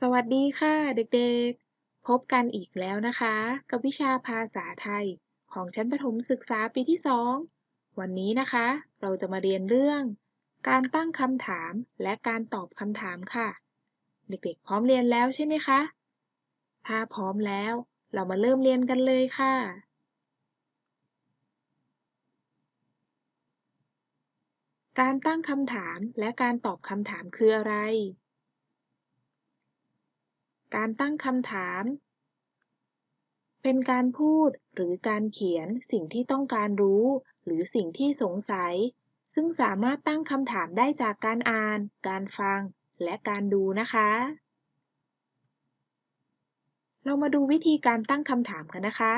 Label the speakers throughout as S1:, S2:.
S1: สวัสดีค่ะเด็กๆ พบกันอีกแล้วนะคะ กับวิชาภาษาไทย ของชั้นประถมศึกษาปีที่ 2 วันนี้นะคะ เราจะมาเรียนเรื่อง การตั้งคำถามและการตอบคำถามค่ะ เด็กๆ พร้อมเรียนแล้วใช่ไหมคะ ถ้าพร้อมแล้ว เรามาเริ่มเรียนกันเลยค่ะ การตั้งคำถามและการตอบคำถามคืออะไร การตั้งคำถาม เป็นการพูดหรือการเขียนสิ่งที่ต้องการรู้ หรือสิ่งที่สงสัย ซึ่งสามารถตั้งคำถามได้จากการอ่าน การฟัง และการดูนะคะ เรามาดูวิธีการตั้งคำถามกันนะคะ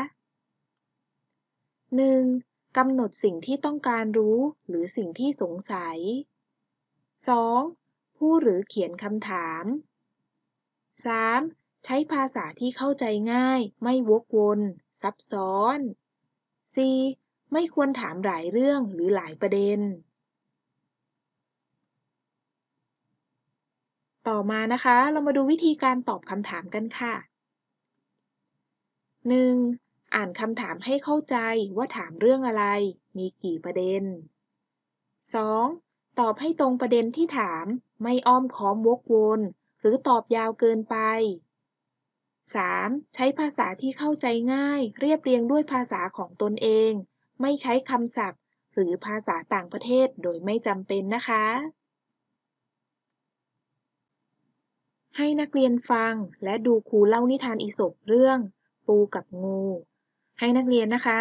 S1: 1. กำหนดสิ่งที่ต้องการรู้ หรือสิ่งที่สงสัย 2. พูดหรือเขียนคำถาม 3. ใช้ภาษาที่เข้าใจง่าย ไม่วกวน ซับซ้อน 4. ไม่ควรถามหลายเรื่องหรือหลายประเด็น ต่อมานะคะ เรามาดูวิธีการตอบคำถามกันค่ะ 1. อ่านคำถามให้เข้าใจว่าถามเรื่องอะไร มีกี่ประเด็น 2. ตอบให้ตรงประเด็นที่ถาม ไม่อ้อมค้อมวกวน หรือตอบยาวเกินไป 3. ใช้ภาษาที่เข้าใจง่าย เรียบเรียงด้วยภาษาของตนเอง ไม่ใช้คำศัพท์ หรือภาษาต่างประเทศโดยไม่จำเป็นนะคะ ให้นักเรียนฟังและดูครูเล่านิทานอีสปเรื่อง ปูกับงู ให้นักเรียนนะคะ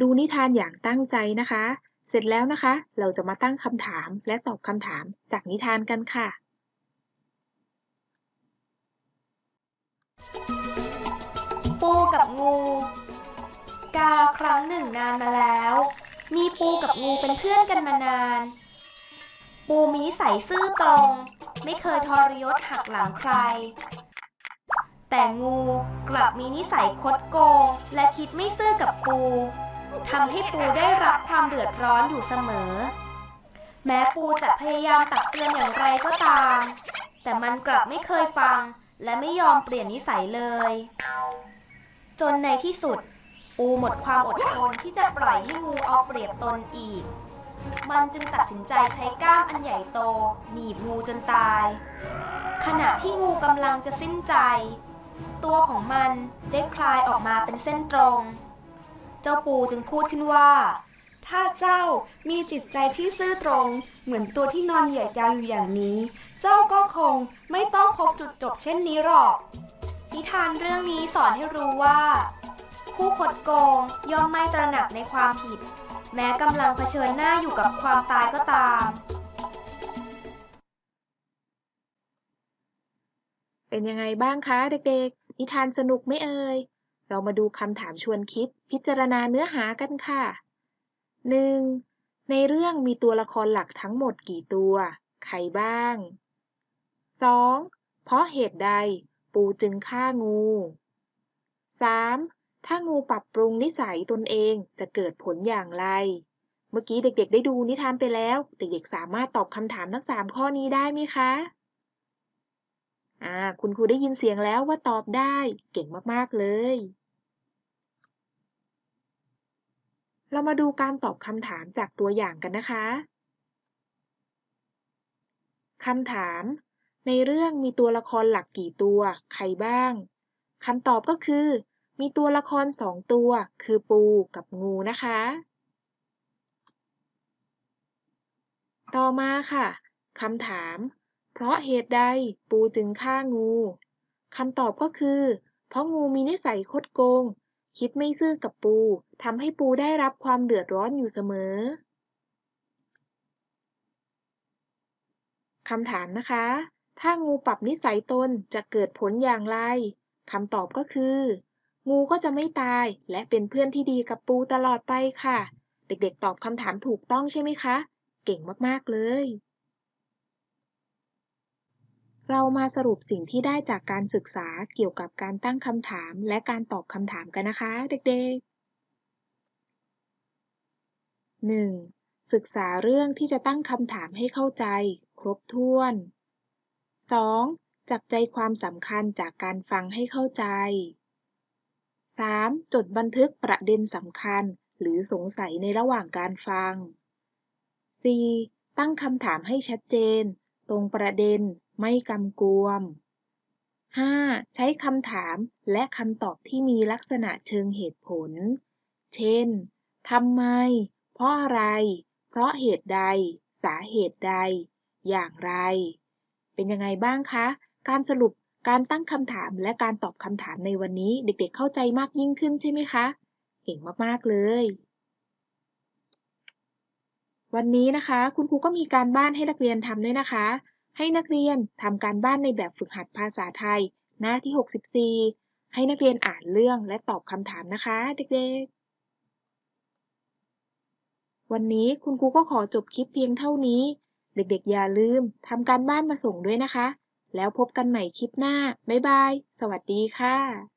S1: ดูนิทานอย่างตั้งใจนะคะ เสร็จแล้วนะคะ เราจะมาตั้งคำถามและตอบคำถามจากนิทานกันค่ะ
S2: ปูกับงู กาลครั้งหนึ่งนานมาแล้ว มีปูกับงูเป็นเพื่อนกันมานาน ปูมีนิสัยซื่อตรง ไม่เคยทรยศหักหลังใคร แต่งูกลับมีนิสัยคดโกงและคิดไม่ซื่อกับปูทำให้ปูได้รับความเดือดร้อนอยู่เสมอ แม้ปูจะพยายามตักเตือนอย่างไรก็ตาม แต่มันกลับไม่เคยฟัง และไม่ยอมเปลี่ยนนิสัยเลย จนในที่สุด ปูหมดความอดทนที่จะปล่อยให้งูเอาเปรียบตนอีก มันจึงตัดสินใจใช้ก้ามอันใหญ่โต หนีบงูจนตาย ขณะที่งูกำลังจะสิ้นใจ ตัวของมันได้คลายออกมาเป็นเส้นตรง เจ้าปูจึงพูดขึ้นว่า
S3: ถ้าเจ้ามีจิตใจที่ซื่อตรง เหมือนตัวที่นอนเหยียดยาวอยู่อย่างนี้ เจ้าก็คงไม่ต้องพบจุดจบเช่นนี้หรอก
S2: นิทานเรื่องนี้สอนให้รู้ว่า ผู้คดโกงย่อมไม่ตระหนักในความผิด แม้กำลังเผชิญหน้าอยู่กับความตายก็ตาม
S1: เป็นยังไงบ้างคะเด็กๆ นิทานสนุกไหมเอ่ยเรามาดูคำถามชวนคิดพิจารณาเนื้อหากันค่ะ 1. ในเรื่องมีตัวละครหลักทั้งหมดกี่ตัว ใครบ้าง 2. เพราะเหตุใดปูจึงฆ่างู 3. ถ้างูปรับปรุงนิสัยตนเองจะเกิดผลอย่างไร เมื่อกี้เด็กๆ ได้ดูนิทานไปแล้ว เด็กๆ สามารถตอบคำถามทั้ง 3 ข้อนี้ได้ไหมคะอ่าคุณครูได้ยินเสียงแล้วว่าตอบได้ เก่งมากๆเลย เรามาดูการตอบคำถามจากตัวอย่างกันนะคะคำถาม ในเรื่องมีตัวละครหลักกี่ตัว ใครบ้างคำตอบก็คือ มีตัวละครสองตัว คือปูกับงูนะคะ ต่อมาค่ะคำถาม เพราะเหตุใดปูจึงฆ่างูคำตอบก็คือ เพราะงูมีนิสัยคดโกง คิดไม่ซื่อกับปู ทำให้ปูได้รับความเดือดร้อนอยู่เสมอคำถามนะคะ ถ้างูปรับนิสัยตนจะเกิดผลอย่างไรคำตอบก็คือ งูก็จะไม่ตายและเป็นเพื่อนที่ดีกับปูตลอดไปค่ะ เด็กๆ ตอบคำถามถูกต้องใช่ไหมคะ เก่งมากๆเลย เรามาสรุปสิ่งที่ได้จากการศึกษาเกี่ยวกับการตั้งคำถามและการตอบคำถามกันนะคะ เด็กๆ 1. ศึกษาเรื่องที่จะตั้งคำถามให้เข้าใจ ครบถ้วน 2. จับใจความสำคัญจากการฟังให้เข้าใจ 3. จดบันทึกประเด็นสำคัญหรือสงสัยในระหว่างการฟัง 4. ตั้งคำถามให้ชัดเจน ตรงประเด็น ไม่กำกวม 5. ใช้คำถามและคำตอบที่มีลักษณะเชิงเหตุผล เช่น ทำไม เพราะอะไร เพราะเหตุใด สาเหตุใด อย่างไร เป็นยังไงบ้างคะ การสรุปการตั้งคำถามและการตอบคำถามในวันนี้เด็กๆเข้าใจมากยิ่งขึ้นใช่ไหมคะ เก่งมากๆเลย วันนี้นะคะ คุณครูก็มีการบ้านให้นักเรียนทำด้วยนะคะ ให้นักเรียนทำการบ้านในแบบฝึกหัดภาษาไทย หน้าที่ 64 ให้นักเรียนอ่านเรื่องและตอบคำถามนะคะ เด็กๆ วันนี้คุณครูก็ขอจบคลิปเพียงเท่านี้ เด็กๆ อย่าลืมทำการบ้านมาส่งด้วยนะคะ แล้วพบกันใหม่คลิปหน้า บ๊ายบาย สวัสดีค่ะ